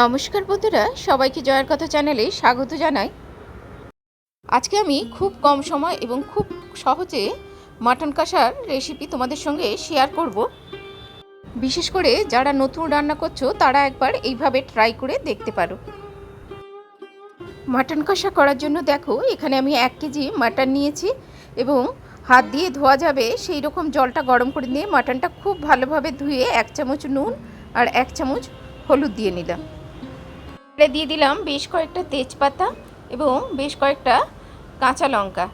নমস্কার বন্ধুরা, সবাইকে জয়ের কথা চ্যানেলে স্বাগত জানাই। আজকে আমি খুব কম সময় এবং খুব সহজে মাটন কষার রেসিপি তোমাদের সঙ্গে শেয়ার করব। বিশেষ করে যারা নতুন রান্না করছ, তারা একবার এইভাবে ট্রাই করে দেখতে পারো। মাটন কষা করার জন্য দেখো, এখানে আমি এক কেজি মাটন নিয়েছি এবং হাত দিয়ে ধোয়া যাবে, সেই রকম জলটা গরম করে নিয়ে মাটনটা খুব ভালোভাবে ধুয়ে এক চামচ নুন আর এক চামচ হলুদ দিয়ে নিলাম। দিয়ে দিলাম বেশ কয়েকটা তেজপাতা এবং বেশ কয়েকটা কাঁচা লঙ্কা।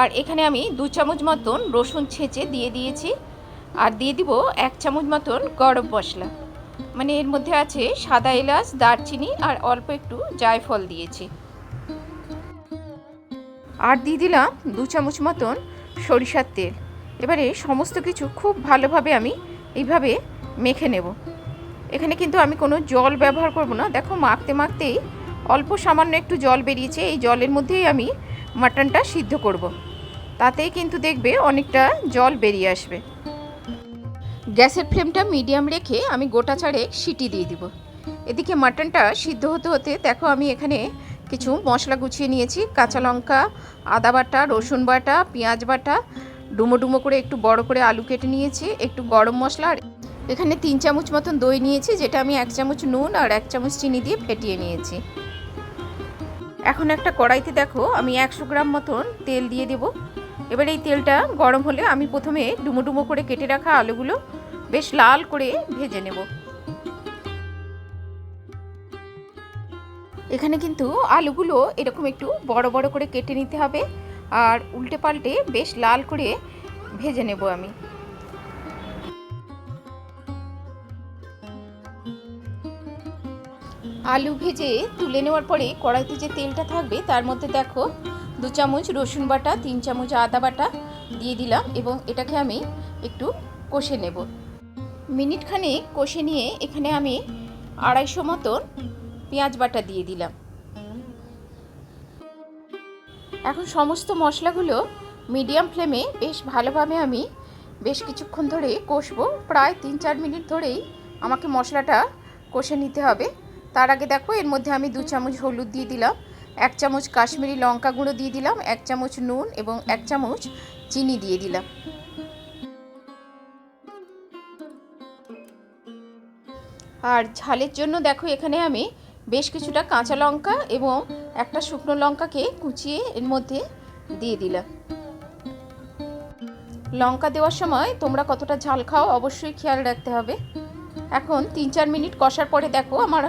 আর এখানে আমি দু চামচ মতন রসুন ছেঁচে দিয়ে দিয়েছি। আর দিয়ে দিব এক চামচ মতন গরম মশলা। মানে এর মধ্যে আছে সাদা এলাচ, দারচিনি আর অল্প একটু জায়ফল দিয়েছি। আর দিয়ে দিলাম দু চামচ মতন সরিষার তেল। এবারে সমস্ত কিছু খুব ভালোভাবে আমি এইভাবে মেখে নেব। এখানে কিন্তু আমি কোনো জল ব্যবহার করব না। দেখো, মাখতে মাখতেই অল্প সামান্য একটু জল বেরিয়েছে। এই জলের মধ্যেই আমি মাটনটা সিদ্ধ করব। তাতেই কিন্তু দেখবে অনেকটা জল বেরিয়ে আসবে। গ্যাসের ফ্লেমটা মিডিয়াম রেখে আমি গোটা ছাড়ে সিটি দিয়ে দিব। এদিকে মাটনটা সিদ্ধ হতে হতে দেখো, আমি এখানে কিছু মশলা গুছিয়ে নিয়েছি। কাঁচা লঙ্কা, আদা বাটা, রসুন বাটা, পেঁয়াজ বাটা, ডুমো ডুমো করে একটু বড় করে আলু কেটে নিয়েছি। একটু গরম মশলা আর এখানে তিন চামচ মতন দই নিয়েছি, যেটা আমি এক চামচ নুন আর এক চামচ চিনি দিয়ে ফেটিয়ে নিয়েছি। এখন একটা কড়াইতে দেখো, আমি একশো গ্রাম মতন তেল দিয়ে দেব। এবার এই তেলটা গরম হলে আমি প্রথমে ডুমো ডুমো করে কেটে রাখা আলুগুলো বেশ লাল করে ভেজে নেব। এখানে কিন্তু আলুগুলো এরকম একটু বড় বড় করে কেটে নিতে হবে, আর উল্টে পাল্টে বেশ লাল করে ভেজে নেব আমি। আলু ভেজে তুলে নেওয়ার পরে কড়াইতে যে তেলটা থাকবে, তার মধ্যে দেখো দু চামচ রসুন বাটা, তিন চামচ আদা বাটা দিয়ে দিলাম এবং এটাকে আমি একটু কষে নেব। মিনিটখানে কষে নিয়ে এখানে আমি আড়াইশো মতন পেঁয়াজ বাটা দিয়ে দিলাম। এখন সমস্ত মশলাগুলো মিডিয়াম ফ্লেমে বেশ ভালোভাবে আমি বেশ কিছুক্ষণ ধরে কষবো। প্রায় তিন চার মিনিট ধরেই আমাকে মশলাটা কষে নিতে হবে। তার আগে দেখো, এর মধ্যে আমি দু চামচ হলুদ দিয়ে দিলাম, এক চামচ কাশ্মীরি লঙ্কা গুঁড়ো দিয়ে দিলাম, এক চামচ নুন এবং এক চামচ চিনি দিয়ে দিলাম। আর ঝালের জন্য দেখো, এখানে আমি বেশ কিছুটা কাঁচা লঙ্কা এবং একটা শুকনো লঙ্কাকে কুচিয়ে এর মধ্যে দিয়ে দিলাম। লঙ্কা দেওয়ার সময় তোমরা কতটা ঝাল খাও অবশ্যই খেয়াল রাখতে হবে। এখন তিন চার মিনিট কষার পরে দেখো, আমার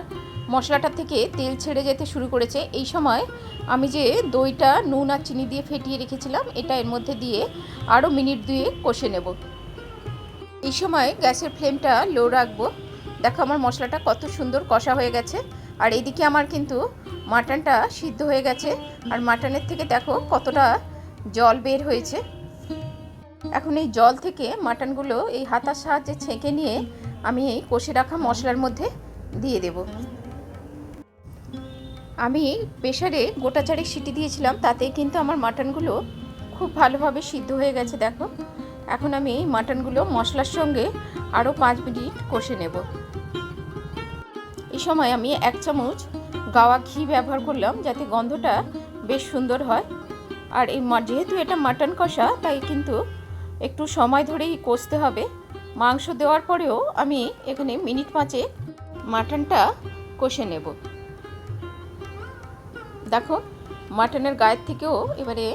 মশলাটা থেকে তেল ছেড়ে যেতে শুরু করেছে। এই সময় আমি যে দইটা, নুন আর চিনি দিয়ে ফেটিয়ে রেখেছিলাম, এটা এর মধ্যে দিয়ে আরও মিনিট দুয়ে কষে নেব। এই সময় গ্যাসের ফ্লেমটা লো রাখব। দেখো আমার মশলাটা কত সুন্দর কষা হয়ে গেছে। আর এইদিকে আমার কিন্তু মাটনটা সিদ্ধ হয়ে গেছে। আর মাটনের থেকে দেখো কতটা জল বের হয়েছে। এখন এই জল থেকে মাটনগুলো এই হাতার সাহায্যে ছেঁকে নিয়ে আমি এই কষে রাখা মশলার মধ্যে দিয়ে দেব। আমি প্রেশারে গোটা চারেক সিটি দিয়েছিলাম তাতে কিন্তু আমার মাটনগুলো খুব ভালোভাবে সিদ্ধ হয়ে গেছে, দেখো। এখন আমি এই মাটনগুলো মশলার সঙ্গে আরও পাঁচ মিনিট কষে নেব। এই সময় আমি এক চামচ গাওয়া ঘি ব্যবহার করলাম, যাতে গন্ধটা বেশ সুন্দর হয়। আর এই যেহেতু এটা মাটন কষা, তাই কিন্তু একটু সময় ধরেই কষতে হবে। মাংস দেওয়ার পরেও আমি এখানে মিনিট পাঁচে মাটনটা কষে নেব। দেখো, মাটনের গায়ের থেকেও এবারে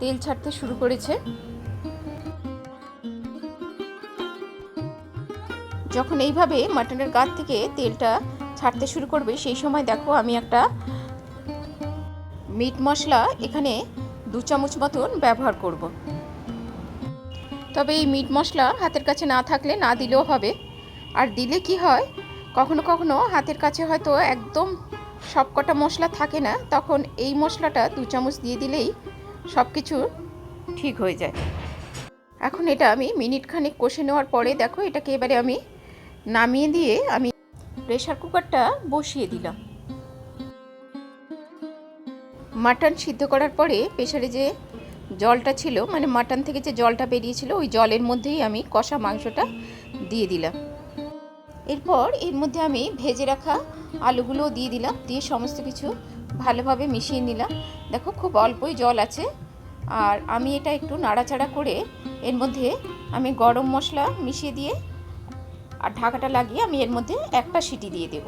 তেল ছাড়তে শুরু করেছে। যখন এইভাবে মাটনের গাছ থেকে তেলটা ছাড়তে শুরু করবে, সেই সময় দেখো আমি একটা মিট মশলা এখানে দু চামচ মতন ব্যবহার করব। তবে এই মিট মশলা হাতের কাছে না থাকলে না দিলেও হবে। আর দিলে কি হয়, কখনো কখনো হাতের কাছে হয়তো একদম সবকটা মশলা থাকে না, তখন এই মশলাটা দু চামচ দিয়ে দিলেই সব কিছু ঠিক হয়ে যায়। এখন এটা আমি মিনিট খানেক কষে নেওয়ার পরে দেখো, এটাকে এবারে আমি নামিয়ে দিয়ে আমি প্রেশার কুকারটা বসিয়ে দিলাম। মাটন সিদ্ধ করার পরে প্রেশারে যে জলটা ছিল মানে মাটন থেকে যে জলটা বেরিয়েছিল, ওই জলের মধ্যেই আমি কষা মাংসটা দিয়ে দিলাম। এরপর এর মধ্যে আমি ভেজে রাখা আলুগুলোও দিয়ে দিলাম, দিয়ে সমস্ত কিছু ভালোভাবে মিশিয়ে নিলাম। দেখো খুব অল্পই জল আছে, আর আমি এটা একটু নাড়াচাড়া করে এর মধ্যে আমি গরম মশলা মিশিয়ে দিয়ে আর ঢাকাটা লাগিয়ে আমি এর মধ্যে একটা সিটি দিয়ে দেব।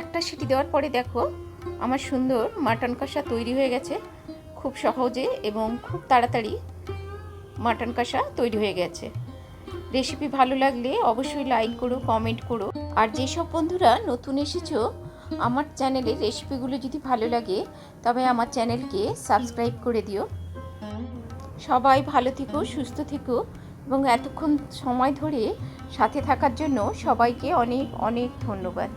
একটা সিটি দেওয়ার পরে দেখো আমার সুন্দর মাটন কষা তৈরি হয়ে গেছে, খুব সহজে এবং খুব তাড়াতাড়ি মাটন কষা তৈরি হয়ে গেছে। রেসিপি ভালো লাগলে অবশ্যই লাইক করো কমেন্ট করো। আর যেসব বন্ধুরা নতুন এসেছ, আমার চ্যানেলে রেসিপিগুলো যদি ভালো লাগে, তবে আমার চ্যানেলকে সাবস্ক্রাইব করে দিও। সবাই ভালো থেকো, সুস্থ থেকো, এবং এতক্ষণ সময় ধরে সাথে থাকার জন্য সবাইকে অনেক অনেক ধন্যবাদ।